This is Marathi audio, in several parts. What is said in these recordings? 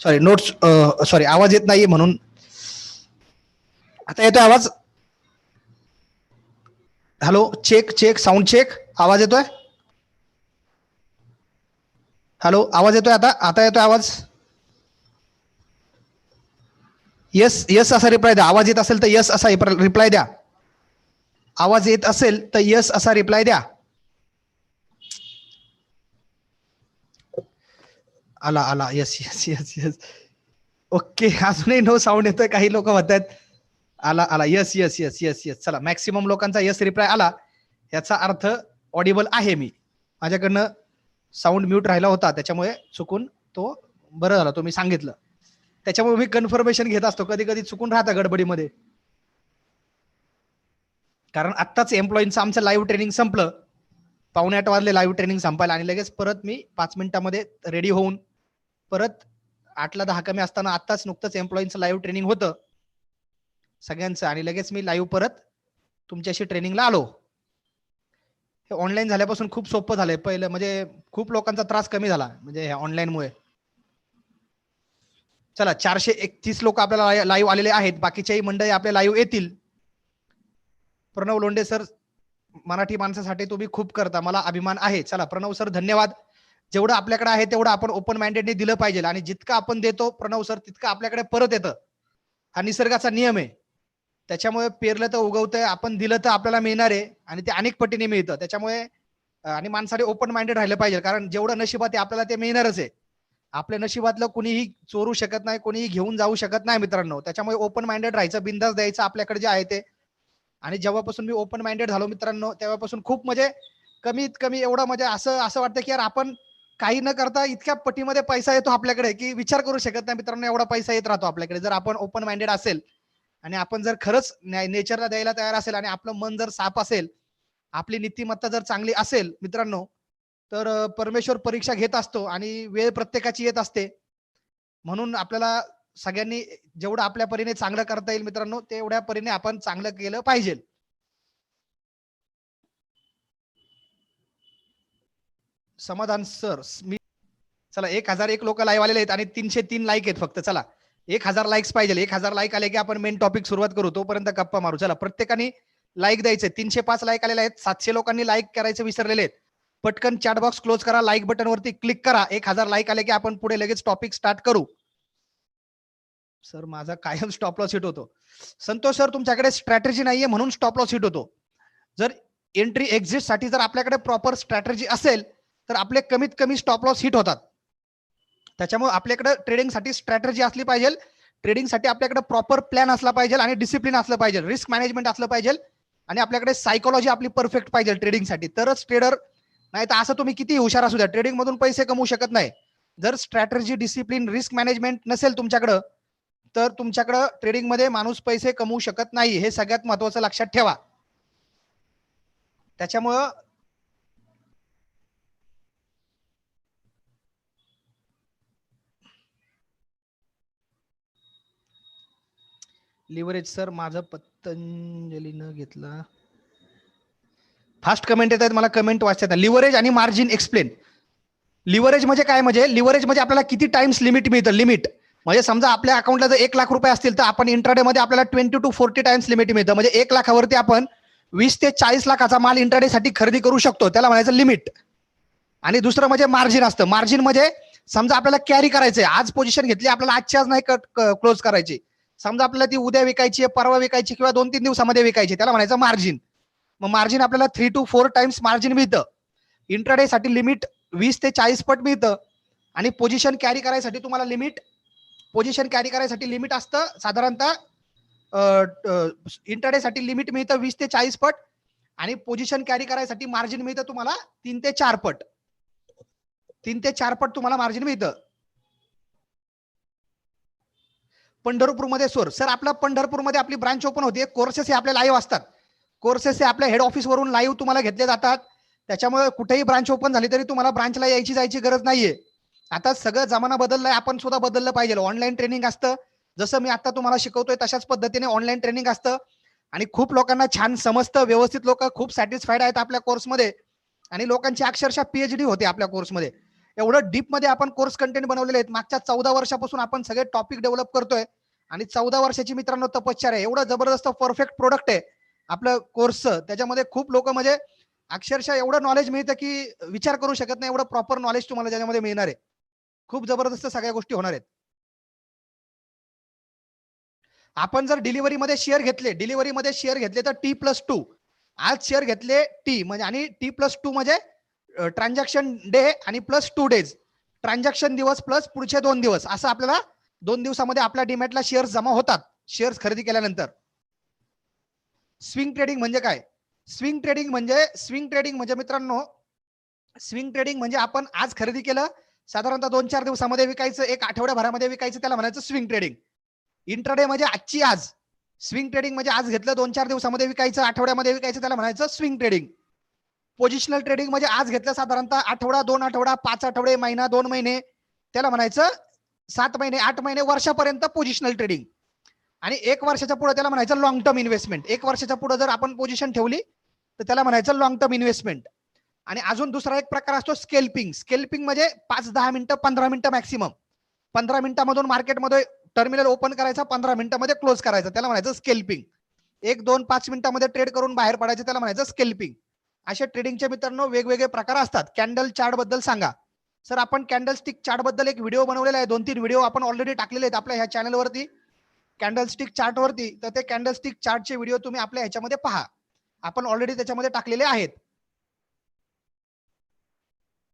सॉरी नोट्स सॉरी आवाज येत नाहीये म्हणून. आता येतोय आवाज? Hello check check sound check आवाज येतोय? हॅलो आवाज येतोय आता? आता येतोय आवाज? यस यस असा रिप्लाय द्या. आवाज येत असेल तर यस असा रिप्लाय द्या. आवाज येत असेल तर यस असा रिप्लाय द्या. आला आला. Yes yes yes yes okay अजूनही नो साऊंड येतोय. काही लोक म्हणतात आला आला. Yes yes yes yes yes चला मॅक्सिमम लोकांचा यस रिप्लाय आला. याचा अर्थ ऑडिबल आहे मी. माझ्याकडनं साऊंड म्यूट राहिला होता. त्याच्यामुळे चुकून तो बरं झाला तो मी सांगितलं. त्याच्यामुळे मी कन्फर्मेशन घेत असतो. कधी कधी चुकून राहता गडबडीमध्ये. कारण आत्ताच एम्प्लॉईंचं आमचं लाईव्ह ट्रेनिंग संपलं. पावणे आठ वाजले लाईव्ह ट्रेनिंग संपायला आणि लगेच परत मी पाच मिनिटामध्ये रेडी होऊन परत आठला दहा कमी असताना आत्ताच नुकतंच एम्प्लॉईंचं लाईव्ह ट्रेनिंग होतं. सगळ्यांचं. आणि लगेच मी लाईव्ह परत तुमच्याशी ट्रेनिंगला आलो. हे ऑनलाईन झाल्यापासून खूप सोपं झालंय. पहिलं म्हणजे खूप लोकांचा त्रास कमी झाला म्हणजे ह्या ऑनलाईनमुळे चला चारशे एकतीस लोक आपल्याला लाईव्ह आलेले आहेत. बाकीच्याही मंडळी आपल्या लाईव्ह येतील. प्रणव लोंडे सर मराठी माणसासाठी तुम्ही खूप करता. मला अभिमान आहे. चला प्रणव सर धन्यवाद. जेवढं आपल्याकडे आहे तेवढं आपण ओपन माइंडेडने दिलं पाहिजे. आणि जितकं आपण देतो प्रणव सर तितकं आपल्याकडे परत येतं. हा निसर्गाचा नियम आहे. त्याच्यामुळे पेरलं तर उगवतंय आपण दिलं तर आपल्याला मिळणार आहे. आणि ते अनेक पटीने मिळतं. त्याच्यामुळे आणि माणसाने ओपन माइंडेड राहिलं पाहिजे. कारण जेवढं नशिबात आहे आपल्याला ते मिळणारच आहे. आपल्या नशिबातलं कुणीही चोरू शकत नाही कोणीही घेऊन जाऊ शकत नाही मित्रांनो. त्याच्यामुळे ओपन माइंडेड राहायचं बिंदास द्यायचं आपल्याकडे जे आहे ते. आणि जेव्हापासून मी ओपन माइंडेड झालो मित्रांनो तेव्हापासून खूप म्हणजे कमीत कमी एवढं म्हणजे असं असं वाटतं की यार आपण काही न करता इतक्या पटीमध्ये पैसा येतो आपल्याकडे की विचार करू शकत नाही मित्रांनो एवढा पैसा येत राहतो आपल्याकडे. जर आपण ओपन माइंडेड असेल आणि आपण जर खरंच नेचरला द्यायला तयार असेल आणि आपलं मन जर साफ असेल आपली नीतिमत्ता जर चांगली असेल मित्रांनो तर परमेश्वर परीक्षा घेत असतो आणि वेळ प्रत्येकाची येत असते. म्हणून आपल्याला सगळ्यांनी जेवढं आपल्या परीने चांगलं करता येईल मित्रांनो तेवढ्या परीने आपण चांगलं केलं पाहिजे समाधान सर मी चला एक हजार एक लोक लाईव्ह आलेले आहेत आणि तीनशे तीन लाईक आहेत फक्त. चला एक हजार लाईक्स पाहिजे. एक हजार लाईक आले की आपण मेन टॉपिक सुरुवात करू. तोपर्यंत गप्पा मारू. चला प्रत्येकाने लाईक द्यायचे. तीनशे पाच लाईक आलेले आहेत. सातशे लोकांनी लाईक करायचे विसरलेले आहेत. पटकन चॅट बॉक्स क्लोज करा. लाईक बटन वरती क्लिक करा. एक हजार लाईक आले की आपण पुढे लगेच टॉपिक स्टार्ट करू. सर माझा कायम स्टॉप लॉस हिट होतो. संतोष सर तुमच्याकडे स्ट्रॅटेजी नाहीये म्हणून स्टॉप लॉस हिट होतो. जर एंट्री एक्झिटसाठी जर आपल्याकडे प्रॉपर स्ट्रॅटेजी असेल तर आपले कमीत कमी स्टॉप लॉस हिट होतात. त्याच्यामुळे आपल्याकडे ट्रेडिंगसाठी साठी असली पाहिजे ट्रेडिंगसाठी आपल्याकडे प्रॉपर प्लॅन असला पाहिजे आणि डिसिप्लिन असलं पाहिजे रिस्क मॅनेजमेंट असलं पाहिजे आणि आपल्याकडे सायकोलॉजी आपली परफेक्ट पाहिजे ट्रेडिंगसाठी तरच ट्रेडर नाही तर असं तुम्ही किती हुशार असू द्या ट्रेडिंग मधून पैसे कमवू शकत नाही. जर स्ट्रॅटेजी डिसिप्लिन रिस्क मॅनेजमेंट नसेल तुमच्याकडं तर तुमच्याकडं ट्रेडिंगमध्ये माणूस पैसे कमवू शकत नाही. हे सगळ्यात महत्वाचं लक्षात ठेवा. त्याच्यामुळं लिव्हरेज सर माझं पतंजलीनं घेतला. फास्ट कमेंट येत आहेत मला कमेंट वाचतात लिव्हरेज आणि मार्जिन एक्सप्लेन लिव्हरेज म्हणजे काय म्हणजे? लिव्हरेज म्हणजे आपल्याला किती टाइम्स लिमिट मिळतं? लिमिट म्हणजे समजा आपल्या अकाउंटला जर एक लाख रुपये असतील तर आपण इंट्राडे मध्ये आपल्याला twenty two forty times limit मिळतं. म्हणजे एक लाखावरती आपण वीस ते चाळीस लाखाचा माल इंट्राडे साठी खरेदी करू शकतो. त्याला म्हणायचं लिमिट आणि दुसरं म्हणजे मार्जिन असतं. मार्जिन म्हणजे समजा आपल्याला कॅरी करायचंय. आज पोझिशन घेतली आपल्याला आजची आज नाही क्लोज करायची. समजा आपल्याला ती उद्या विकायची आहे परवा विकायची किंवा दोन तीन दिवसामध्ये विकायची त्याला म्हणायचं मार्जिन मग मार्जिन आपल्याला three two four times margin मिळतं. इंट्राडे साठी लिमिट वीस ते चाळीस पट मिळतं. आणि पोझिशन कॅरी करायसाठी तुम्हाला लिमिट पोझिशन कॅरी करायसाठी लिमिट असतं. साधारणतः इंट्राडे साठी लिमिट मिळतं वीस ते चाळीस पट. आणि पोझिशन कॅरी करायसाठी मार्जिन मिळतं तुम्हाला तीन ते चार पट. तीन ते चार पट तुम्हाला मार्जिन मिळतं. पंढरपूरमध्ये सोर. सर आपला पंढरपूरमध्ये आपली ब्रांच ओपन होते. कोर्सेस हे आपले लाईव्ह असतात. कोर्सेस हे आपल्या हेड ऑफिसवरून लाईव्ह तुम्हाला घेतले जातात. त्याच्यामुळे कुठेही ब्रांच ओपन झाली तरी तुम्हाला ब्रांचला यायची जायची गरज नाहीये. आता सगळं जमाना बदललाय. आपण सुद्धा बदललं पाहिजे. ऑनलाईन ट्रेनिंग असतं. जसं मी आता तुम्हाला शिकवतोय तशाच पद्धतीने ऑनलाईन ट्रेनिंग असतं. आणि खूप लोकांना छान समजतं. व्यवस्थित लोक खूप सॅटिस्फाईड आहेत आपल्या कोर्समध्ये आणि लोकांची अक्षरशः पीएचडी होते आपल्या कोर्समध्ये एवढं डीपमध्ये आपण कोर्स कंटेंट बनवलेले आहेत. मागच्या चौदा वर्षापासून आपण सगळे टॉपिक डेव्हलप करतोय. आणि चौदा वर्षाची मित्रांनो तपश्चर्या आहे. एवढं जबरदस्त परफेक्ट प्रोडक्ट आहे. आपलं कोर्सचं त्याच्यामध्ये खूप लोक म्हणजे अक्षरशः एवढं नॉलेज मिळतं की विचार करू शकत नाही. एवढं प्रॉपर नॉलेज तुम्हाला त्याच्यामध्ये मिळणार आहे. खूप जबरदस्त सगळ्या गोष्टी होणार आहेत. आपण जर डिलिव्हरीमध्ये शेअर घेतले डिलिव्हरीमध्ये शेअर घेतले तर टी प्लस टू आज शेअर घेतले टी म्हणजे आणि टी प्लस टू म्हणजे ट्रान्झॅक्शन डे आणि प्लस टू डेज ट्रान्झॅक्शन दिवस प्लस पुढचे दोन दिवस. असं आपल्याला दोन दिवसामध्ये आपल्या डिमॅटला शेअर्स जमा होतात. शेअर्स खरेदी केल्यानंतर. स्विंग ट्रेडिंग म्हणजे काय? स्विंग ट्रेडिंग म्हणजे स्विंग ट्रेडिंग म्हणजे मित्रांनो स्विंग ट्रेडिंग म्हणजे आपण आज खरेदी केलं साधारणतः दोन चार दिवसामध्ये विकायचं एक आठवड्याभरामध्ये विकायचं त्याला म्हणायचं स्विंग ट्रेडिंग इंट्राडे म्हणजे आजची आज. स्विंग ट्रेडिंग म्हणजे आज घेतलं दोन चार दिवसामध्ये विकायचं आठवड्यामध्ये विकायचं त्याला म्हणायचं स्विंग ट्रेडिंग पोझिशनल ट्रेडिंग म्हणजे आज घेतलं साधारणतः आठवडा दोन आठवडा पाच आठवडे महिना दोन महिने त्याला म्हणायचं सात महिने आठ महिने वर्षापर्यंत पोझिशनल ट्रेडिंग आणि एक वर्षाच्या पुढे त्याला म्हणायचं लॉंग टर्म इन्व्हेस्टमेंट एक वर्षाच्या पुढे जर आपण पोझिशन ठेवली तर त्याला म्हणायचं लॉंग टर्म इन्व्हेस्टमेंट आणि अजून दुसरा एक प्रकार असतो स्केल्पिंग स्केल्पिंग म्हणजे पाच दहा मिनिटं पंधरा मिनिटं मॅक्सिमम पंधरा मिनिटामधून मार्केटमध्ये टर्मिनल ओपन करायचा पंधरा मिनिटामध्ये क्लोज करायचं. त्याला म्हणायचं स्केल्पिंग एक दोन पाच मिनिटामध्ये ट्रेड करून बाहेर पडायचं त्याला म्हणायचं स्केल्पिंग असे ट्रेडिंगचे मित्रांनो वेगवेगळे प्रकार असतात. कॅन्डल चार्टबद्दल सांगा. सर आपण कॅन्डलस्टिक चार्टबद्दल एक व्हिडिओ बनवलेला आहे. दोन तीन व्हिडिओ आपण ऑलरेडी टाकलेले आहेत आपल्या ह्या चॅनलवरती कॅन्डलस्टिक चार्ट वरती. तर ते कॅन्डलस्टिक चार्टचे व्हिडिओ तुम्ही आपल्या ह्याच्यामध्ये पहा. आपण ऑलरेडी त्याच्यामध्ये टाकलेले आहेत.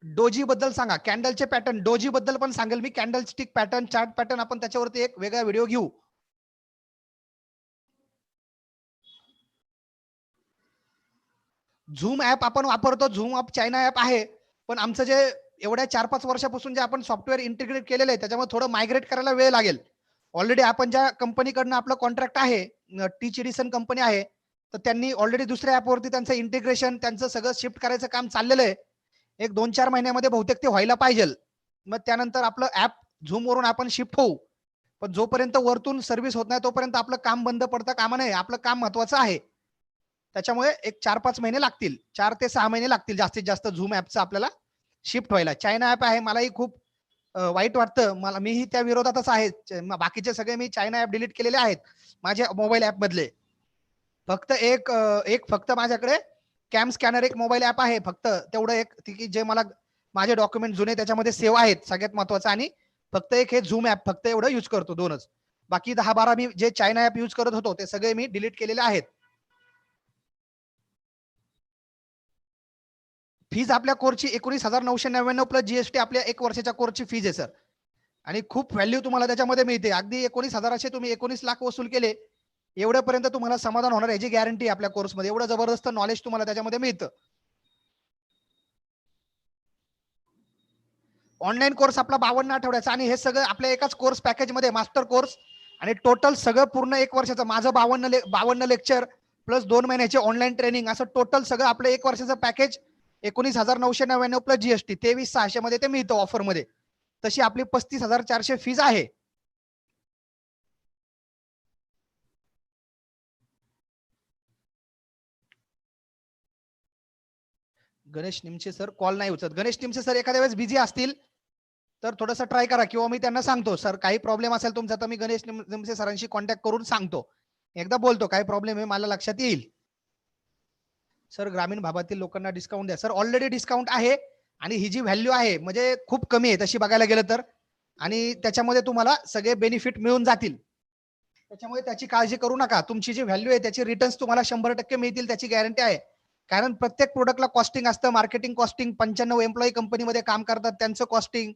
डोजी बद्दल सांगा. कॅन्डलचे पॅटर्न डोजी बद्दल पण सांगेल मी. कॅन्डलस्टिक पॅटर्न चार्ट पॅटर्न आपण त्याच्यावरती एक वेगळा व्हिडिओ घेऊ. झूम ऍप आपण वापरतो. झूम ऍप चायना ऍप आहे. पण आमचं जे एवढ्या चार पाच वर्षापासून जे आपण सॉफ्टवेअर इंटिग्रेट केलेलं आहे त्याच्यामुळे थोडं मायग्रेट करायला वेळ लागेल. ऑलरेडी आपण ज्या कंपनीकडनं आपलं कॉन्ट्रॅक्ट आहे टीच एडिसन कंपनी आहे तर त्यांनी ऑलरेडी दुसऱ्या ऍपवरती त्यांचं इंटिग्रेशन त्यांचं सगळं शिफ्ट करायचं काम चाललेलं आहे. एक दोन चार महिन्यामध्ये बहुतेक ते व्हायला पाहिजे मग त्यानंतर आपलं ऍप झूमवरून आपण शिफ्ट होऊ. पण जोपर्यंत वरतून सर्व्हिस होत नाही तोपर्यंत आपलं काम बंद पडतं कामा नये. आपलं काम महत्वाचं आहे. त्याच्यामुळे एक चार पाच महिने लागतील. चार ते सहा महिने लागतील जास्तीत जास्त झूम ऍपचं आपल्याला शिफ्ट व्हायला. चायना ऍप आहे मलाही खूप वाईट वाटतं. मला मीही त्या विरोधातच आहे. बाकीचे सगळे मी चायना ऍप डिलीट केलेले आहेत माझ्या मोबाईल ऍप मधले. फक्त एक एक फक्त माझ्याकडे कॅम स्कॅनर एक मोबाईल ऍप आहे. फक्त तेवढं एक ती की जे मला माझे डॉक्युमेंट जुने त्याच्यामध्ये सेव्ह आहेत सगळ्यात महत्वाचं. आणि फक्त एक हे झूम ऍप फक्त एवढं युज करतो दोनच. बाकी दहा बारा मी जे चायना ऍप युज करत होतो ते सगळे मी डिलीट केलेले आहेत. फीज आपल्या कोर्सची एकोणीस हजार नऊशे नव्याण्णव प्लस जीएसटी आपल्या एक वर्षाच्या कोर्सची फीज आहे सर आणि खूप व्हॅल्यू तुम्हाला त्याच्यामध्ये मिळते. अगदी एकोणीस हजाराचे तुम्ही एकोणीस लाख वसूल केले एवढ्यापर्यंत तुम्हाला समाधान होणार याची गॅरंटी आपल्या कोर्समध्ये एवढं जबरदस्त नॉलेज तुम्हाला त्याच्यामध्ये मिळतं. ऑनलाईन कोर्स आपला बावन्न आठवड्याचा आणि हे सगळं आपल्या एकाच कोर्स पॅकेजमध्ये मास्टर कोर्स आणि टोटल सगळं पूर्ण एक वर्षाचं माझं बावन्न ले बावन्न लेक्चर प्लस दोन महिन्याचे ऑनलाईन ट्रेनिंग असं टोटल सगळं आपलं एक वर्षाचं पॅकेज एकोणीस हजार नऊशे नव्याण्णव प्लस जीएसटी तेवीस सहाशे मध्ये ते मिळतं ऑफरमध्ये. तशी आपली पस्तीस हजार चारशे फीज आहे. गणेश निमसे सर कॉल नाही उचलत. गणेश निमचे सर एखाद्या वेळेस बिझी असतील तर थोडंसं ट्राय करा किंवा मी त्यांना सांगतो. सर काही प्रॉब्लेम असेल तुमचा तर मी गणेश निम- निमसे सरांशी कॉन्टॅक्ट करून सांगतो. एकदा बोलतो काही प्रॉब्लेम आहे? मला लक्षात येईल. सर ग्रामीण भागातील लोकांना डिस्काउंट द्या. सर ऑलरेडी डिस्काउंट आहे आणि ही जी व्हॅल्यू आहे म्हणजे खूप कमी आहे तशी बघायला गेलं तर. आणि त्याच्यामध्ये तुम्हाला सगळे बेनिफिट मिळून जातील. त्याच्यामुळे त्याची काळजी करू नका. तुमची जी व्हॅल्यू आहे त्याची रिटर्न्स तुम्हाला शंभर टक्के मिळतील त्याची गॅरंटी आहे. कारण प्रत्येक प्रोडक्टला कॉस्टिंग असतं. मार्केटिंग कॉस्टिंग पंच्याण्णव एम्प्लॉई कंपनीमध्ये काम करतात त्यांचं कॉस्टिंग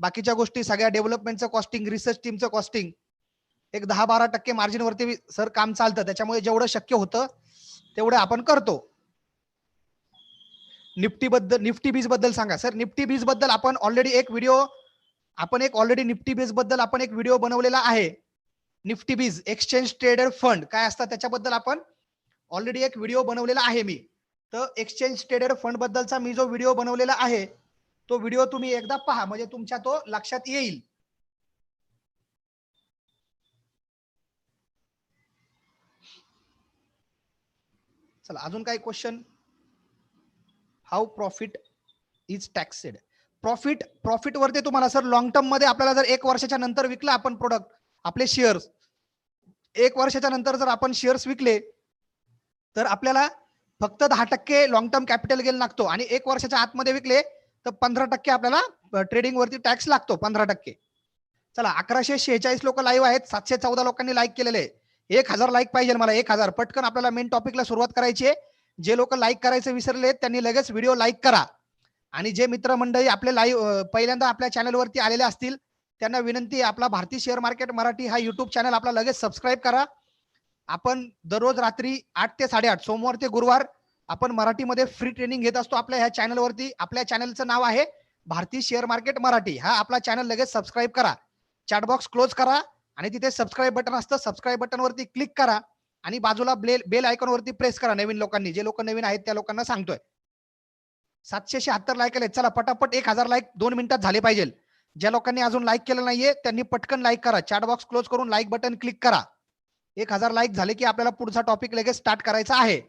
बाकीच्या गोष्टी सगळ्या डेव्हलपमेंटचं कॉस्टिंग रिसर्च टीमचं कॉस्टिंग एक दहा बारा टक्के मार्जिन वरती सर काम चालतं. त्याच्यामुळे जेवढं शक्य होतं तेवढं आपण करतो. निफ्टी बद्दल निफ्टी बीजबद्दल सांगा. सर निफ्टी बीजबद्दल आपण ऑलरेडी एक व्हिडिओ आपण एक ऑलरेडी निफ्टी बीजबद्दल आपण एक व्हिडिओ बनवलेला आहे. निफ्टी बीज एक्सचेंज ट्रेडेड फंड काय असतात त्याच्याबद्दल आपण ऑलरेडी एक व्हिडिओ बनवलेला आहे मी. तर एक्सचेंज ट्रेडेड फंड बद्दलचा मी जो व्हिडिओ बनवलेला आहे तो व्हिडिओ तुम्ही एकदा पहा म्हणजे तुमच्या तो लक्षात येईल. चला अजून काही question how profit is taxed profit profit वरती तुम्हाला सर लॉंग टर्ममध्ये आपल्याला जर एक वर्षाच्या नंतर विकला आपण प्रोडक्ट आपले शेअर्स एक वर्षाच्या नंतर जर आपण शेअर्स विकले तर आपल्याला फक्त दहा टक्के लॉंग टर्म कॅपिटल गेन लागतो. आणि एक वर्षाच्या आतमध्ये विकले तर पंधरा टक्के आपल्याला ट्रेडिंग वरती टॅक्स लागतो पंधरा टक्के. चला अकराशे शेहेचाळीस लोक लाईव्ह आहेत सातशे चौदा लोकांनी लाईक केलेले. आहे एक हजार लाईक पाहिजे मला एक हजार. पटकन आपल्याला मेन टॉपिकला सुरुवात करायची आहे. जे लोक लाईक करायचे विसरले त्यांनी लगेच व्हिडिओ लाईक करा. आणि जे मित्रमंडळी आपले लाईव्ह पहिल्यांदा आपल्या चॅनलवरती आलेले असतील त्यांना विनंती आपला भारतीय शेअर मार्केट मराठी हा युट्यूब चॅनल आपला लगेच सबस्क्राईब करा. आपण दररोज रात्री आठ ते साडेआठ सोमवार ते गुरुवार आपण मराठीमध्ये फ्री ट्रेनिंग घेत असतो आपल्या ह्या चॅनलवरती आपल्या चॅनलचं नाव आहे भारतीय शेअर मार्केट मराठी. हा आपला चॅनल लगेच सबस्क्राईब करा. चॅट बॉक्स क्लोज करा आणि तिथे सबस्क्राईब बटन असतं सबस्क्राईब बटनवरती क्लिक करा. आणि बाजूला बेल बेल आयकॉन वरती प्रेस करा नवीन लोकांनी. जे लोक नवीन आहेत त्या लोकांना सांगतोय. सातशे शहात्तर लाईक आले चला पटापट एक हजार लाईक दोन मिनिटात झाले पाहिजे. ज्या लोकांनी अजून लाईक केलं नाहीये त्यांनी पटकन लाईक करा. चॅट बॉक्स क्लोज करून लाईक बटन क्लिक करा. एक हजार लाईक झाले की आपल्याला पुढचा टॉपिक लगेच स्टार्ट करायचा आहे.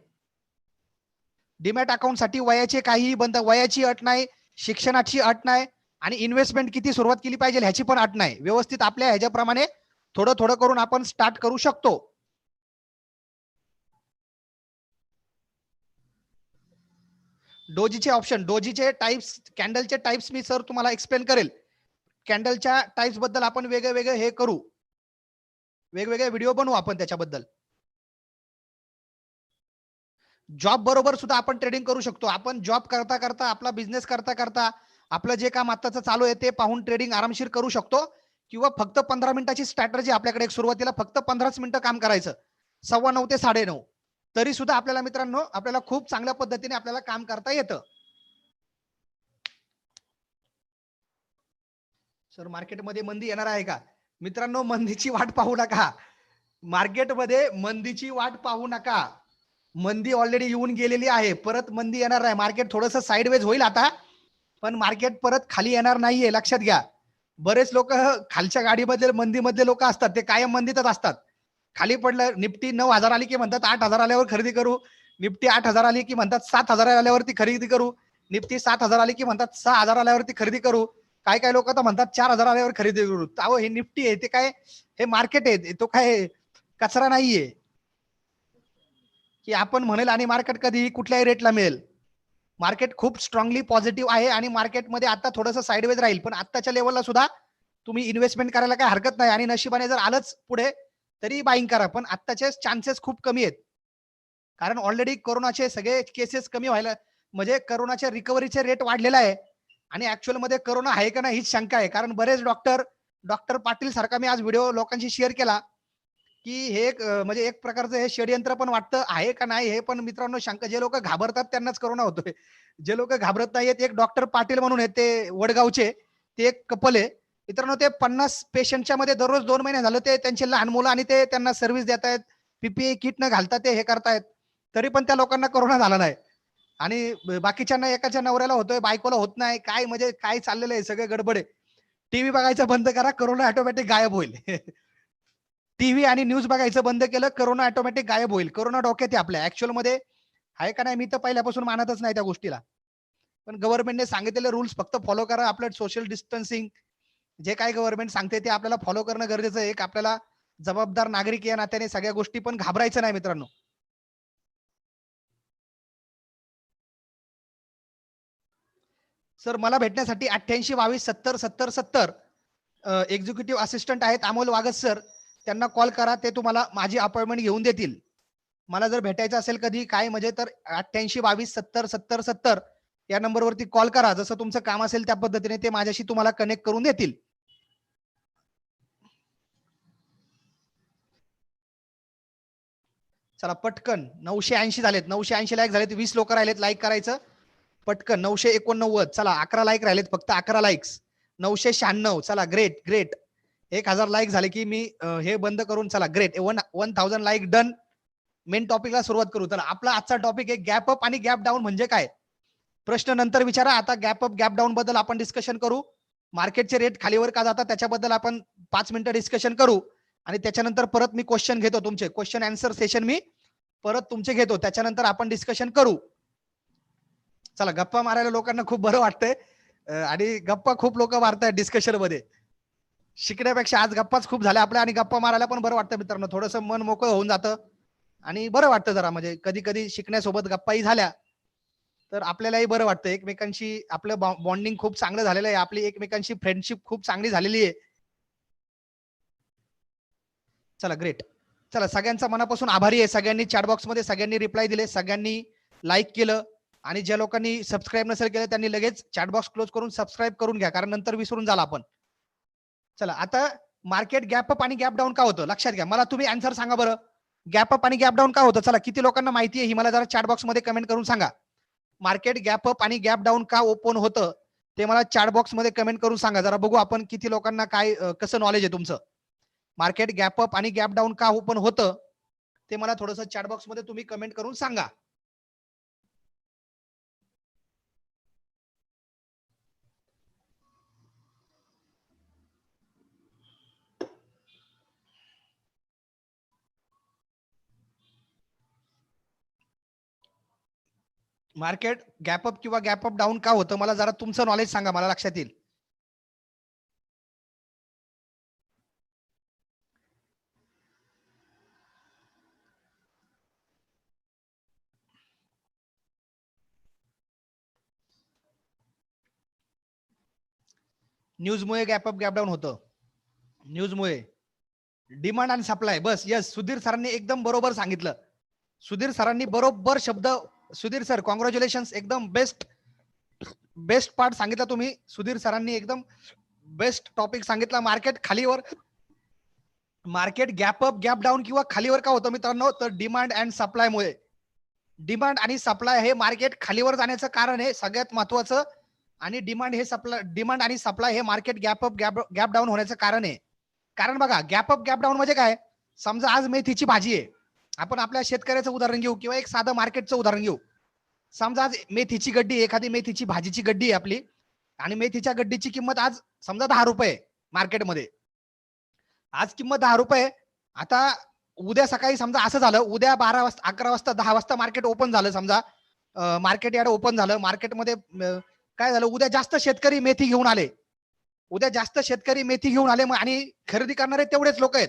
डीमॅट अकाउंटसाठी वयाचे काहीही बंद. वयाची अट नाही शिक्षणाची अट नाही आणि इन्व्हेस्टमेंट किती सुरुवात केली पाहिजे ह्याची पण अट नाही. व्यवस्थित आपल्या ह्याच्याप्रमाणे थोडं थोडं करून आपण स्टार्ट करू शकतो. डोजीचे ऑप्शन डोजीचे टाइप्स कॅन्डलचे टाइप्स मी सर तुम्हाला एक्सप्लेन करेल. कॅन्डलच्या टाइप्सबद्दल आपण वेगळे वेगळे हे करू. वेगवेगळे व्हिडिओ बनवू आपण त्याच्याबद्दल. जॉब बरोबर सुद्धा आपण ट्रेडिंग करू शकतो. आपण जॉब करता करता आपला बिझनेस करता करता आपलं जे काम आत्ताचं चालू आहे ते पाहून ट्रेडिंग आरामशीर करू शकतो. किंवा फक्त पंधरा मिनिटाची स्ट्रॅटर्जी आपल्याकडे एक सुरुवातीला फक्त पंधराच मिनिटं काम करायचं. सव्वा नऊ ते साडे नऊ. तरी सुद्धा आपल्याला मित्रांनो आपल्याला खूप चांगल्या पद्धतीने आपल्याला काम करता येतं. सर मार्केटमध्ये मंदी येणार आहे का? मित्रांनो मंदीची वाट पाहू नका. मार्केटमध्ये मंदीची वाट पाहू नका. मंदी ऑलरेडी येऊन गेलेली आहे. परत मंदी येणार आहे मार्केट थोडस साईडवेज होईल आता. पण मार्केट परत खाली येणार नाहीये लक्षात घ्या. बरेच लोक खालच्या गाडीमधले मंदीमधले लोक असतात. ते कायम मंदीतच असतात. खाली पडलं निफ्टी नऊ हजार आली की म्हणतात आठ हजार आल्यावर खरेदी करू. निफ्टी आठ हजार आली की म्हणतात सात हजार आल्यावरती खरेदी करू. निफ्टी सात हजार आली की म्हणतात सहा हजार आल्यावरती खरेदी करू. काय काय लोक तर म्हणतात चार हजार आल्यावर खरेदी करू. अहो हे निफ्टी आहे ते काय हे मार्केट आहे तो काय कचरा नाहीये. की आपण म्हणेल आणि मार्केट कधी कुठल्याही रेटला मिळेल. मार्केट खूप स्ट्रॉंगली पॉझिटिव्ह आहे आणि मार्केटमध्ये आता थोडंसं साईडवेज राहील. पण आत्ताच्या लेवलला सुद्धा तुम्ही इन्व्हेस्टमेंट करायला काय हरकत नाही. आणि नशिबाने जर आलंच पुढे तरी बाईंग करा पण आत्ताचे चान्सेस खूप कमी आहेत. कारण ऑलरेडी कोरोनाचे सगळे केसेस कमी व्हायला म्हणजे कोरोनाच्या रिकव्हरीचे रेट वाढलेला आहे. आणि ऍक्च्युअलमध्ये कोरोना आहे का नाही हीच शंका आहे. कारण बरेच डॉक्टर डॉक्टर पाटील सारखा मी आज व्हिडिओ लोकांशी शेअर केला की हे एक म्हणजे एक प्रकारचं हे षडयंत्र पण वाटतं आहे का नाही हे पण मित्रांनो शंका. जे लोक घाबरतात त्यांनाच करोना होतोय. जे लोक घाबरत नाहीयेत एक डॉक्टर पाटील म्हणून आहेत ते वडगावचे ते एक कपल आहे. मित्रांनो ते पन्नास पेशंटच्या मध्ये दररोज दोन महिने झालं ते त्यांचे लहान मुलं आणि ते त्यांना सर्व्हिस देत आहेत. पीपीए किट न घालता ते हे करतायत तरी पण त्या लोकांना कोरोना झाला नाही. आणि बाकीच्यांना एकाच्या नवऱ्याला होतोय बायकोला होत नाही. काय म्हणजे काय चाललेलं आहे सगळे गडबड. आहे टीव्ही बघायचं बंद करा कोरोना ऑटोमॅटिक गायब होईल. टीव्ही आणि न्यूज बघायचं बंद केलं कोरोना ऑटोमॅटिक गायब होईल. कोरोना डोक्यात आहे आपल्या. ऍक्च्युअलमध्ये आहे का नाही मी तर पहिल्यापासून मानतच नाही त्या गोष्टीला. पण गव्हर्नमेंटने सांगितलेले रुल्स फक्त फॉलो करा आपलं सोशल डिस्टन्सिंग जे काय गव्हर्नमेंट सांगते ते आपल्याला फॉलो करणं गरजेचं आहे. एक आपल्याला जबाबदार नागरिक या नात्याने सगळ्या गोष्टी पण घाबरायचं नाही मित्रांनो. सर मला भेटण्यासाठी अठ्ठ्याऐंशी बावीस सत्तर सत्तर सत्तर एक्झिक्युटिव्ह असिस्टंट आहेत अमोल वागत सर. त्यांना कॉल करा ते तुम्हाला माझी अपॉइंटमेंट घेऊन देतील. मला जर भेटायचं असेल कधी काय म्हणजे तर अठ्ठ्याऐंशी बावीस सत्तर सत्तर सत्तर या नंबरवरती कॉल करा. जसं तुमचं काम असेल त्या पद्धतीने ते माझ्याशी तुम्हाला कनेक्ट करून देतील. चला पटकन. नऊशे ऐंशी झालेत. नऊशे ऐंशी लाईक झालेत. वीस लोक राहिलेत लाईक करायचं. पटकन. नऊशे एकोणनव्वद. चला अकरा लाईक राहिलेत फक्त अकरा लाईक्स नऊशे शहाण्णव. चला ग्रेट ग्रेट एक हजार लाईक झाले की मी हे बंद करून चला great one one thousand like done main टॉपिकला सुरुवात करू. चला आपला आजचा टॉपिक आहे गॅप अप आणि गॅप डाऊन म्हणजे काय? प्रश्न नंतर विचारा. आता गॅप अप गॅप डाऊन बद्दल आपण डिस्कशन करू. मार्केटचे रेट खालीवर का जातात त्याच्याबद्दल आपण पाच मिनिटं डिस्कशन करू. आणि त्याच्यानंतर परत मी क्वेश्चन घेतो तुमचे. क्वेश्चन अँसर सेशन मी परत तुमचे घेतो. त्याच्यानंतर आपण डिस्कशन करू. चला गप्पा मारायला लोकांना खूप बरं वाटतंय. आणि गप्पा खूप लोक मारतायत डिस्कशनमध्ये. शिकण्यापेक्षा आज गप्पाच खूप झाल्या आपल्या आणि गप्पा मारायला पण बरं वाटतं मित्रांनो. थोडंसं मन मोकळं होऊन जातं. आणि बरं वाटतं जरा म्हणजे कधी कधी शिकण्यासोबत गप्पाही झाल्या तर आपल्यालाही बरं वाटतं. एकमेकांशी आपलं बॉन्डिंग खूप चांगलं झालेलं आहे. आपली एकमेकांशी फ्रेंडशिप खूप चांगली झालेली आहे. चला ग्रेट चला सगळ्यांचा मनापासून आभारी आहे. सगळ्यांनी चॅटबॉक्समध्ये सगळ्यांनी रिप्लाय दिले सगळ्यांनी लाईक केलं आणि ज्या लोकांनी सबस्क्राईब नसेल केलं त्यांनी लगेच चॅटबॉक्स क्लोज करून सबस्क्राईब करून घ्या कारण नंतर विसरून झाला आपण. चला आता मार्केट गॅप अप आणि गॅप डाऊन का होतं? लक्षात घ्या. मला तुम्ही आन्सर सांगा बरं. गॅप अप आणि गॅप डाऊन का होतं? चला किती लोकांना माहिती आहे ही मला जरा चॅटबॉक्समध्ये कमेंट करून सांगा. मार्केट गॅप अप आणि गॅप डाऊन का ओपन होतं ते मला चॅटबॉक्समध्ये कमेंट करून सांगा. जरा बघू आपण किती लोकांना काय कसं नॉलेज आहे तुमचं. मार्केट गॅप अप आणि गॅप डाऊन का ओपन होतं ते मला थोडंसं चॅटबॉक्समध्ये तुम्ही कमेंट करून सांगा. मार्केट गॅप अप किंवा गॅप अप डाऊन का होतं मला जरा तुमचं नॉलेज सांगा मला लक्षात येईल. न्यूजमुळे गॅप अप गॅप डाऊन होतं. न्यूजमुळे. डिमांड आणि सप्लाय बस यस सुधीर सरांनी एकदम बरोबर सांगितलं. सुधीर सरांनी बरोबर शब्द सुधीर सर कॉंग्रॅच्युलेशन एकदम बेस्ट बेस्ट पार्ट सांगितला तुम्ही. सुधीर सरांनी एकदम बेस्ट टॉपिक सांगितला. Market खालीवर. Market gap up gap down किंवा खालीवर का होतं मित्रांनो? तर डिमांड अँड सप्लायमुळे डिमांड आणि सप्लाय हे मार्केट खालीवर जाण्याचं कारण हे सगळ्यात महत्वाचं आणि डिमांड हे सप्लाय डिमांड आणि सप्लाय हे market gap up gap gap down होण्याचं कारण आहे. कारण बघा गॅप अप गॅप डाऊन म्हणजे काय? समजा आज मेथीची भाजी आहे. आपण आपल्या शेतकऱ्याचं उदाहरण घेऊ किंवा एक साधं मार्केटचं उदाहरण घेऊ. समजा आज मेथीची गड्डी एखादी मेथीची भाजीची गड्डी आहे आपली. आणि मेथीच्या गड्डीची किंमत आज समजा दहा रुपये मार्केटमध्ये आज किंमत दहा रुपये आता उद्या सकाळी समजा असं झालं उद्या बारा वाजता अकरा वाजता दहा वाजता मार्केट ओपन झालं समजा. मार्केट यार्ड ओपन झालं. मार्केटमध्ये काय झालं? उद्या जास्त शेतकरी मेथी घेऊन आले. उद्या जास्त शेतकरी मेथी घेऊन आले मग आणि खरेदी करणारे तेवढेच लोक आहेत.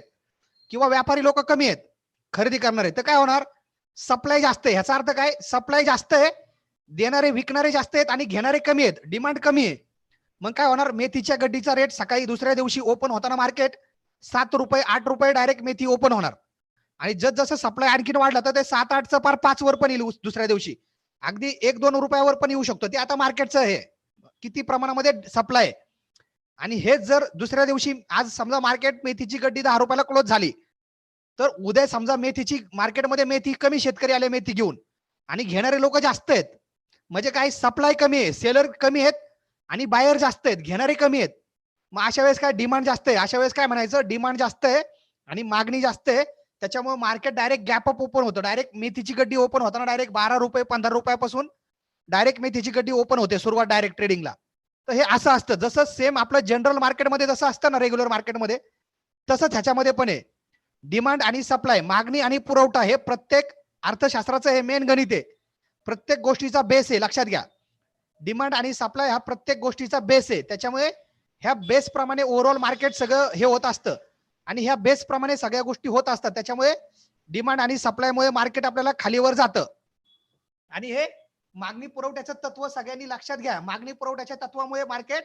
किंवा व्यापारी लोक कमी आहेत. खरेदी करणारे. तर काय होणार? सप्लाय जास्त आहे. ह्याचा अर्थ काय? सप्लाय जास्त आहे. देणारे विकणारे जास्त आहेत आणि घेणारे कमी आहेत. डिमांड कमी आहे. मग काय होणार? मेथीच्या गड्डीचा रेट सकाळी दुसऱ्या दिवशी ओपन होताना मार्केट सात रुपये आठ रुपये डायरेक्ट मेथी ओपन होणार. आणि जस जसं सप्लाय आणखीन वाढलं तर ते सात आठचं पार पाच वर पण येईल दुसऱ्या दिवशी. अगदी एक दोन रुपयावर पण येऊ शकतो. ते आता मार्केटचं हे. किती प्रमाणामध्ये सप्लाय आहे आणि हेच जर दुसऱ्या दिवशी आज समजा मार्केट मेथीची गड्डी दहा रुपयाला क्लोज झाली. तर उद्या समजा मेथीची मार्केटमध्ये मेथी कमी शेतकरी आले मेथी घेऊन. आणि घेणारे लोक जास्त आहेत. म्हणजे काय सप्लाय कमी आहे सेलर कमी आहेत आणि बायर जास्त आहेत घेणारे कमी आहेत. मग अशा वेळेस काय डिमांड जास्त आहे. अशा वेळेस काय म्हणायचं डिमांड जास्त आहे आणि मागणी जास्त आहे. त्याच्यामुळे market direct gap up open होतं. डायरेक्ट मेथीची गड्डी ओपन होताना डायरेक्ट बारा रुपये पंधरा रुपयापासून डायरेक्ट मेथीची गड्डी ओपन होते सुरुवात डायरेक्ट ट्रेडिंगला तर हे असं असतं. जसं सेम आपलं जनरल मार्केटमध्ये जसं असतं ना रेग्युलर मार्केटमध्ये तसंच ह्याच्यामध्ये पण आहे. डिमांड आणि सप्लाय मागणी आणि पुरवठा हे प्रत्येक अर्थशास्त्राचं हे मेन गणित आहे. प्रत्येक गोष्टीचा बेस आहे लक्षात घ्या. डिमांड आणि सप्लाय हा प्रत्येक गोष्टीचा बेस आहे. त्याच्यामुळे ह्या बेस प्रमाणे ओव्हरऑल मार्केट सगळं हे होत असतं. आणि ह्या बेस प्रमाणे सगळ्या गोष्टी होत असतात. त्याच्यामुळे डिमांड आणि सप्लायमुळे मार्केट आपल्याला खालीवर जातं. आणि हे मागणी पुरवठ्याचं तत्व सगळ्यांनी लक्षात घ्या. मागणी पुरवठ्याच्या तत्वामुळे मार्केट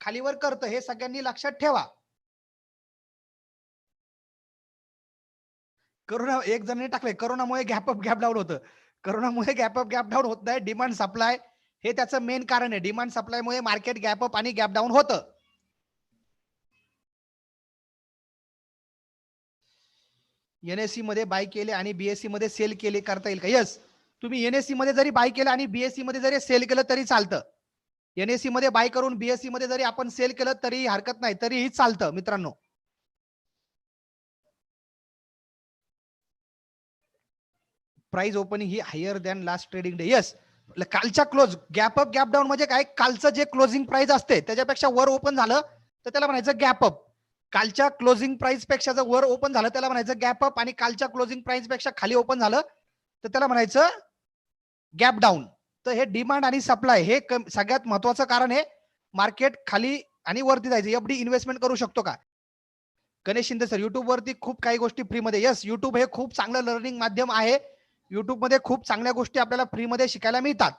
खालीवर करतं हे सगळ्यांनी लक्षात ठेवा. करोना एक जणांनी टाकले करोनामुळे गॅपअप गॅप डाऊन होतं. करोनामुळे गॅपअप गॅप डाऊन होत नाही. डिमांड सप्लाय हे त्याचं मेन कारण आहे. डिमांड सप्लायमुळे मार्केट गॅपअप आणि गॅप डाऊन होतं. एनएससी मध्ये बाय केले आणि बीएससी मध्ये सेल केले करता येईल का? यस तुम्ही एनएससी मध्ये जरी बाय केलं आणि बीएससी मध्ये जरी सेल केलं तरी चालतं. एनएससी मध्ये बाय करून बीएससी मध्ये जरी आपण सेल केलं तरी हरकत नाही तरीही चालतं मित्रांनो. प्राइस ओपनिंग ही higher than last trading day yes कालच्या close gap up gap down म्हणजे काय? कालचं जे क्लोजिंग प्राइस असते त्याच्यापेक्षा वर ओपन झालं तर त्याला म्हणायचं गॅप अप कालच्या क्लोजिंग प्राइसपेक्षा जर वर ओपन झालं त्याला म्हणायचं गॅप अप आणि कालच्या क्लोजिंग प्राइसपेक्षा खाली ओपन झालं तर त्याला म्हणायचं गॅप डाऊन तर हे डिमांड आणि सप्लाय हे सगळ्यात महत्वाचं कारण आहे मार्केट खाली आणि वरती जायचं. एफडी इन्व्हेस्टमेंट करू शकतो का? गणेश शिंदे सर युट्यूबवरती खूप काही गोष्टी फ्रीमध्ये यस युट्यूब हे खूप चांगलं लर्निंग माध्यम आहे. युट्यूबमध्ये खूप चांगल्या गोष्टी आपल्याला फ्रीमध्ये शिकायला मिळतात.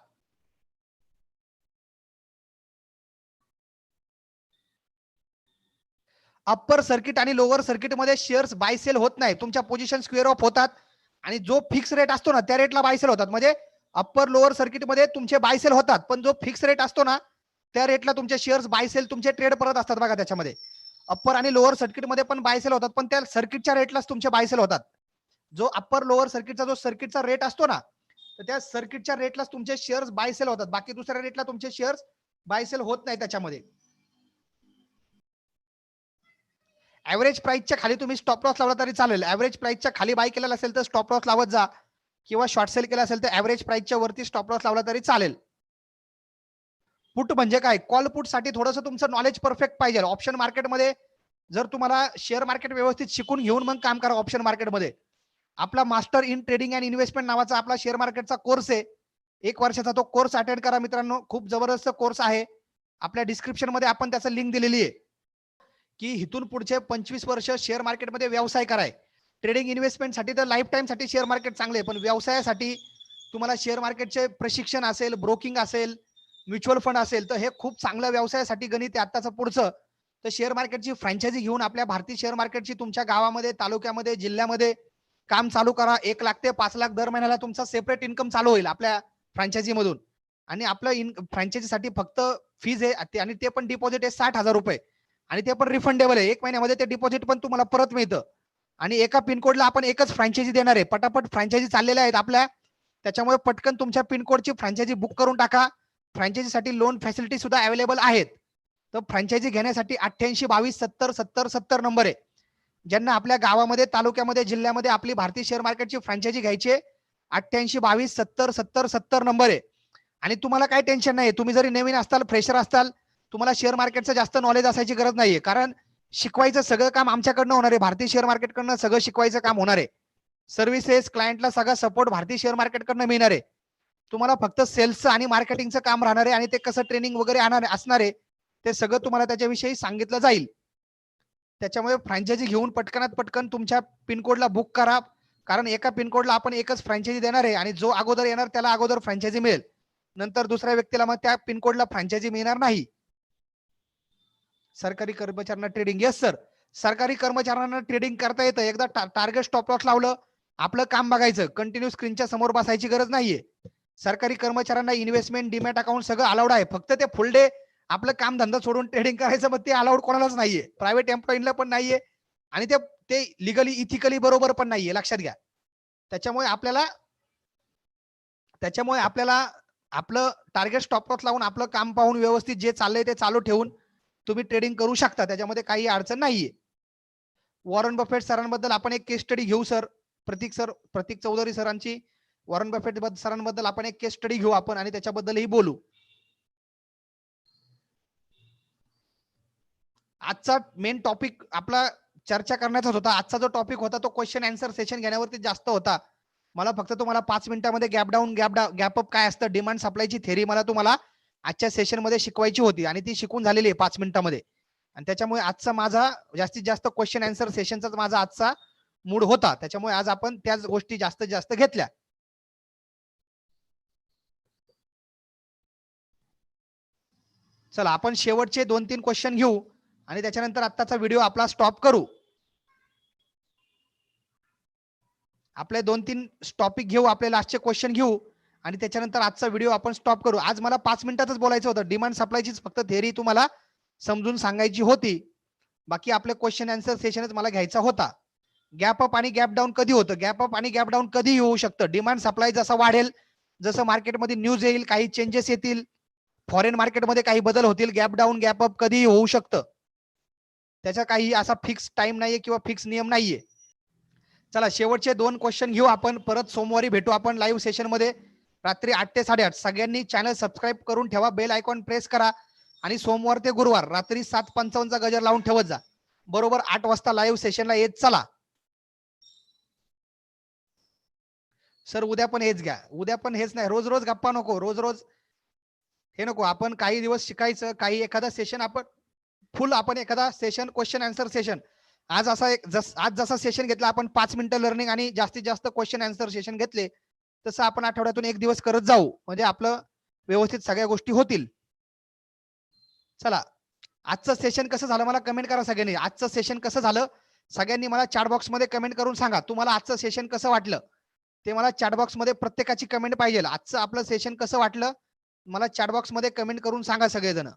अप्पर सर्किट आणि लोअर सर्किटमध्ये शेअर्स बाय सेल होत नाही. तुमच्या पोझिशन स्क्वेअर ऑफ होतात. आणि जो फिक्स रेट असतो ना त्या रेटला बाय सेल होतात. म्हणजे अप्पर लोअर सर्किटमध्ये तुमचे बाय सेल होतात. पण जो फिक्स रेट असतो ना त्या रेटला तुमचे शेअर्स बाय सेल तुमचे ट्रेड परत असतात बघा त्याच्यामध्ये. अप्पर आणि लोअर सर्किटमध्ये पण बाय सेल होतात पण त्या सर्किटच्या रेटलाच तुमचे बाय सेल होतात. जो अप्पर लोअर सर्किटचा जो सर्किटचा रेट असतो ना तर त्या सर्किटच्या रेटलाच तुमचे शेअर्स बाय सेल होतात. बाकी दुसऱ्या रेटला तुमचे शेअर्स बाय सेल होत नाही त्याच्यामध्ये. ऍव्हरेज प्राइसच्या खाली तुम्ही स्टॉप लॉस लावला तरी चालेल. ऍव्हरेज प्राइसच्या खाली बाय केलेला असेल तर स्टॉप लॉस लावत जा. किंवा शॉर्ट सेल केला असेल तर ऍव्हरेज प्राइसच्या वरती स्टॉप लॉस लावला तरी चालेल. पुट म्हणजे काय? कॉल पुटसाठी थोडंसं तुमचं नॉलेज परफेक्ट पाहिजे. ऑप्शन मार्केटमध्ये जर तुम्हाला शेअर मार्केट व्यवस्थित शिकून घेऊन मग काम करा ऑप्शन मार्केटमध्ये आपला master in trading and investment नावाचा आपला शेअर मार्केटचा कोर्स आहे. एक वर्षाचा तो कोर्स अटेंड करा मित्रांनो. खूप जबरदस्त कोर्स आहे. आपल्या डिस्क्रिप्शनमध्ये आपण त्याचं लिंक दिलेली आहे. की इथून पुढचे पंचवीस वर्ष शेअर मार्केटमध्ये व्यवसाय कराय. ट्रेडिंग इन्व्हेस्टमेंटसाठी तर लाईफ टाईमसाठी शेअर मार्केट चांगले आहे पण व्यवसायासाठी तुम्हाला शेअर मार्केटचे प्रशिक्षण असेल ब्रोकिंग असेल म्युच्युअल फंड असेल तर हे खूप चांगलं व्यवसायासाठी गणित आहे आत्ताचं पुढचं. तर शेअर मार्केटची फ्रँचायझी घेऊन आपल्या भारतीय शेअर मार्केटची तुमच्या गावामध्ये तालुक्यामध्ये जिल्ह्यामध्ये काम चालू करा. एक लाख ते पाच लाख दर महिन्याला तुमचा सेपरेट इन्कम चालू होईल आपल्या फ्रँचायझीमधून आणि आपलं इन फ्रँचायझीसाठी फक्त फीज आहे ते- आणि ते पण डिपॉझिट आहे साठ हजार रुपये. आणि ते पण रिफंडेबल आहे. एक महिन्यामध्ये ते डिपॉझिट पण तुम्हाला परत मिळतं. आणि एका पिनकोडला आपण एकच फ्रँचायझी देणार आहे. पटापट फ्रँचायझी चाललेल्या आहेत आपल्या. त्याच्यामुळे पटकन तुमच्या पिनकोडची फ्रँचायझी बुक करून टाका. फ्रँचायझीसाठी लोन फॅसिलिटी सुद्धा अवेलेबल आहेत. तर फ्रँचायझी घेण्यासाठी अठ्ठ्याऐंशी बावीस सत्तर सत्तर सत्तर नंबर आहे. ज्यांना आपल्या गावामध्ये तालुक्यामध्ये जिल्ह्यामध्ये आपली भारतीय शेअर मार्केटची फ्रँचायझी घ्यायची आहे अठ्ठ्याऐंशी बावीस सत्तर सत्तर सत्तर नंबर आहे. आणि तुम्हाला काही टेन्शन नाही तुम्ही जरी नवीन असताल फ्रेशर असताल तुम्हाला शेअर मार्केटचं जास्त नॉलेज असायची गरज नाहीये. कारण शिकवायचं सगळं काम आमच्याकडनं होणार आहे. भारतीय शेअर मार्केटकडनं सगळं शिकवायचं काम होणार आहे. सर्व्हिसेस क्लायंटला सगळा सपोर्ट भारतीय शेअर मार्केटकडनं मिळणार आहे. तुम्हाला फक्त सेल्सचं आणि मार्केटिंगचं काम राहणार आहे आणि ते कसं ट्रेनिंग वगैरे आणणार असणार आहे ते सगळं तुम्हाला त्याच्याविषयी सांगितलं जाईल. त्याच्यामुळे फ्रँचायझी घेऊन पटकनात पटकन तुमच्या पिनकोडला बुक करा. कारण एका पिनकोडला आपण एकच फ्रँचायझी देणार आहे आणि जो अगोदर येणार त्याला अगोदर फ्रँचायझी मिळेल. नंतर दुसऱ्या व्यक्तीला मग त्या पिनकोडला फ्रँचायझी मिळणार नाही. सरकारी कर्मचाऱ्यांना ट्रेडिंग येस सर सरकारी कर्मचाऱ्यांना ट्रेडिंग करता येतं. एकदा टार्गेट स्टॉप लॉस लावलं आपलं काम बघायचं. कंटिन्यू स्क्रीनच्या समोर बसायची गरज नाहीये. सरकारी कर्मचाऱ्यांना इन्व्हेस्टमेंट डिमॅट अकाउंट सगळं अलाउड आहे. फक्त ते फुल डे आपलं काम धंदा सोडून ट्रेडिंग करायचं मग ते अलाउड कोणालाच नाहीये. प्रायव्हेट एम्प्लॉईला पण नाहीये. आणि ते ते लिगली इथिकली बरोबर पण नाहीये. लक्षात घ्या. त्याच्यामुळे आपल्याला त्याच्यामुळे आपल्याला आपलं टार्गेट स्टॉप लॉस लावून आपलं काम पाहून व्यवस्थित जे चाललंय ते चालू ठेवून तुम्ही ट्रेडिंग करू शकता त्याच्यामध्ये काही अडचण नाहीये. वॉरन बफेट सरांबद्दल आपण एक केस स्टडी घेऊ सर प्रतीक सर प्रतीक चौधरी सरांची. वॉरन बफेट सरांबद्दल आपण एक केस स्टडी घेऊ आपण आणि त्याच्याबद्दलही बोलू. आजचा मेन टॉपिक आपला चर्चा करण्याचाच होता. आजचा जो टॉपिक होता तो क्वेश्चन अँसर सेशन घेण्यावरती जास्त होता. मला फक्त तुम्हाला पाच मिनिटामध्ये gap down gap down gap up काय असतं डिमांड सप्लायची थेरी मला तुम्हाला आजच्या सेशनमध्ये शिकवायची होती आणि ती शिकून झालेली आहे पाच मिनिटामध्ये. आणि त्याच्यामुळे आजचा माझा जास्तीत जास्त क्वेश्चन अँसर सेशनचाच माझा आजचा मूड होता. त्याच्यामुळे आज आपण त्याच गोष्टी जास्तीत जास्त घेतल्या. चला आपण शेवटचे दोन तीन क्वेश्चन घेऊ आणि त्याच्यानंतर आत्ताचा व्हिडिओ आपला स्टॉप करू. आपले दोन तीन टॉपिक घेऊ आपले लास्टचे क्वेश्चन घेऊ. आणि त्याच्यानंतर आजचा व्हिडिओ आपण स्टॉप करू. आज मला पाच मिनिटातच बोलायचं होतं. डिमांड सप्लायचीच फक्त थेअरी तुम्हाला समजून सांगायची होती. बाकी आपले क्वेश्चन अँसर सेशनच मला घ्यायचा होता. गॅप अप आणि गॅप डाऊन कधी होतं? गॅप अप आणि गॅप डाऊन कधी होऊ शकतं? डिमांड सप्लाय जसा वाढेल जसं मार्केटमध्ये न्यूज येईल काही चेंजेस येतील फॉरेन मार्केटमध्ये काही बदल होतील गॅप डाऊन गॅप अप कधीही होऊ शकतं. त्याचा काही असा फिक्स टाइम नाहीये किंवा फिक्स नियम नाहीये. चला शेवटचे दोन क्वेश्चन घेऊ आपण. परत सोमवारी भेटू आपण लाईव्ह सेशनमध्ये रात्री आठ ते साडेआठ. सगळ्यांनी चॅनल सबस्क्राईब करून ठेवा. बेल आयकॉन प्रेस करा. आणि सोमवार ते गुरुवार रात्री सात पंचावन्नचा गजर लावून ठेवत जा. बरोबर आठ वाजता लाईव्ह सेशनला येत चला. सर उद्या पण हेच घ्या. उद्या पण हेच नाही. रोज रोज गप्पा नको. रोज रोज हे नको. आपण काही दिवस शिकायचं काही एखादा सेशन आपण फुल आपण एखादा सेशन क्वेश्चन आन्सर सेशन आज असा एक जस आज जसा सेशन घेतला आपण पाच मिनिटं लर्निंग आणि जास्तीत जास्त क्वेश्चन आन्सर सेशन घेतले तसं आपण आठवड्यातून एक दिवस करत जाऊ. म्हणजे आपलं व्यवस्थित सगळ्या गोष्टी होतील. चला. आजचं सेशन कसं झालं मला कमेंट करा सगळ्यांनी. आजचं सेशन कसं झालं? सगळ्यांनी मला चॅट बॉक्समध्ये कमेंट करून सांगा. तुम्हाला आजचं सेशन कसं वाटलं? ते मला चॅट बॉक्समध्ये प्रत्येकाची कमेंट पाहिजे. आजचं आपलं सेशन कसं वाटलं? मला चॅट बॉक्समध्ये कमेंट करून सांगा सगळेजण.